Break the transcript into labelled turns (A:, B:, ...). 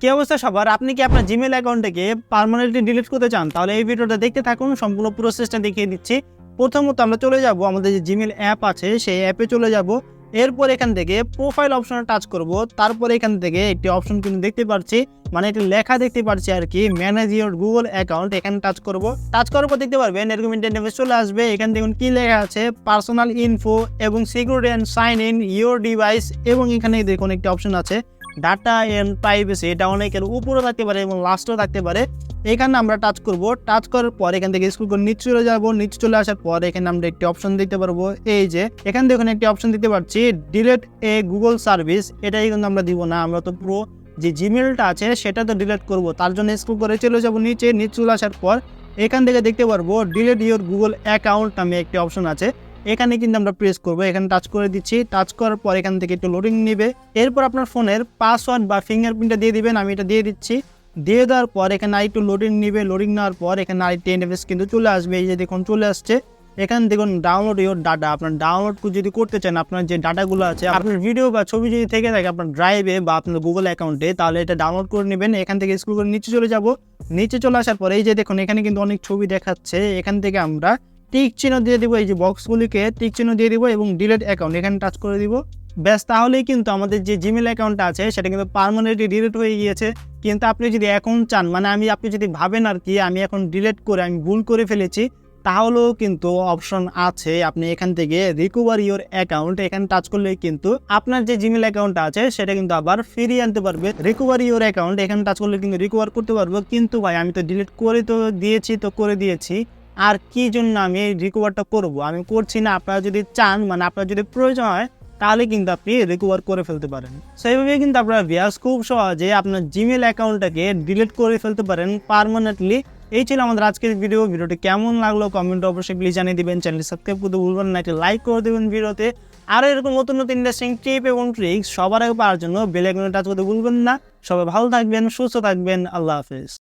A: কি অবস্থা সবার? আপনি কি আপনার জিমেল অ্যাকাউন্টটাকে পার্মানেন্টলি ডিলিট করতে চান? তাহলে এই ভিডিওটা দেখতে থাকুন, সম্পূর্ণ প্রসেসটা দেখিয়ে দিচ্ছি। প্রথমত আমরা চলে যাব, আমাদের যে জিমেল অ্যাপ আছে, সেই অ্যাপে চলে যাব। এরপর এখান থেকে প্রোফাইল অপশনে টাচ করব। তারপর এখান থেকে একটি অপশন কিন্তু দেখতে পাচ্ছি মানে একটি লেখা দেখতে পাচ্ছি আর কি ম্যানেজ ইউর গুগল অ্যাকাউন্ট এখানে টাচ করব। টাচ করার পর দেখতে পারবেন, এরকম ইন্টারনেট চলে আসবে। এখানে দেখুন কি লেখা আছে পার্সোনাল ইনফো এবং security and sign in your device এবং এখানে দেখুন একটি অপশন আছে ডাটা অ্যান্ড প্রাইভেসি এটা অনেকের উপরে থাকতে পারে এবং লাস্টেও থাকতে পারে। এখানে আমরা টাচ করব। টাচ করার পর এখান থেকে স্কুল করে নিচে চলে যাব। নিচে চলে আসার পর এখানে আমরা একটি অপশন দিতে পারব। এই যে, এখানে দেখুন একটি অপশন দিতে পারছি ডিলেট এ গুগল সার্ভিস এটাই কিন্তু আমরা দিব না। আমরা তো পুরো যে জিমেলটা আছে, সেটা তো ডিলেট করব। তার জন্য স্কুল করে চলে যাব নিচে। নিচে চলে আসার পর এখান থেকে দেখতে পারব ডিলেট ইউর গুগল অ্যাকাউন্ট নামে একটি অপশন আছে। এখানে কিন্তু আমরা প্রেস করব। এখানে টাচ করে দিচ্ছি। টাচ করার পর এখান থেকে একটু লোডিং নেবে। এরপর আপনার ফোনের পাসওয়ার্ড বা ফিঙ্গারপ্রিন্টটা দিয়ে দিবেন। আমি এটা দিয়ে দিচ্ছি। দিয়ে দেওয়ার পর এখানে আরেকটু লোডিং নিবে। লোডিং নেওয়ার পর এখানে আরেকটি ইন্টারফেস কিন্তু চলে আসবে। এই যে দেখুন, চলে আসছে। এখানে দেখুন ডাউনলোড ইউর ডাটা আপনার ডাউনলোড যদি করতে চান, আপনার যে ডাটাগুলো আছে, আপনার ভিডিও বা ছবি যদি থেকে থাকে আপনার ড্রাইভে বা আপনার গুগল অ্যাকাউন্টে তাহলে এটা ডাউনলোড করে নেবেন। এখান থেকে স্কুল করে নিচে চলে যাব। নিচে চলে আসার পরে এই যে দেখুন, এখানে কিন্তু অনেক ছবি দেখাচ্ছে। এখান থেকে আমরা টিক চিহ্ন দিয়ে দিব, এই যে বক্সগুলিকে টিক চিহ্ন দিয়ে দিব এবং ডিলেট অ্যাকাউন্ট এখানে টাচ করে দিব। ব্যাস, তাহলেই কিন্তু আমাদের যে জিমেল অ্যাকাউন্টটা আছে, সেটা কিন্তু পার্মানেন্টলি ডিলিট হয়ে গিয়েছে। কিন্তু আপনি যদি এখন চান মানে আমি, আপনি যদি ভাবেন আর কি, আমি এখন ডিলিট করে, আমি ভুল করে ফেলেছি, তাহলেও কিন্তু অপশন আছে। আপনি এখান থেকে রিকভার ইওর অ্যাকাউন্ট এখানে টাচ করলে কিন্তু আপনার যে জিমেল অ্যাকাউন্টটা আছে, সেটা কিন্তু আবার ফিরিয়ে আনতে পারবে। রিকভার ইওর অ্যাকাউন্ট এখানে টাচ করলে কিন্তু রিকভার করতে পারব। কিন্তু ভাই, আমি তো ডিলিট করে তো দিয়েছি, তো করে দিয়েছি। আর কি জন্য আমি এই রিকভারটা করব? আমি করছি না, আপনারা যদি চান মানে আপনার যদি প্রয়োজন হয়, তাহলে কিন্তু আপনি রিকভার করে ফেলতে পারেন। সেইভাবে কিন্তু আপনারা ভিয়াস খুব সহজে আপনার জিমেল অ্যাকাউন্টটাকে ডিলিট করে ফেলতে পারেন পার্মানেন্টলি এই ছিল আমাদের আজকের ভিডিও ভিডিওটি কেমন লাগল কমেন্ট অবশ্যই প্লিজ জানিয়ে দিবেন। চ্যানেল সাবস্ক্রাইব করতে ভুলবেন না, একটি লাইক করে দেবেন ভিডিওতে আরও এরকম নতুন নতুন ইন্টারেস্টিং টিপ এবং ট্রিক্স সবার আগে পাওয়ার জন্য বেল টাচ করতে ভুলবেন না। সবাই ভালো থাকবেন, সুস্থ থাকবেন। আল্লাহ হাফেজ।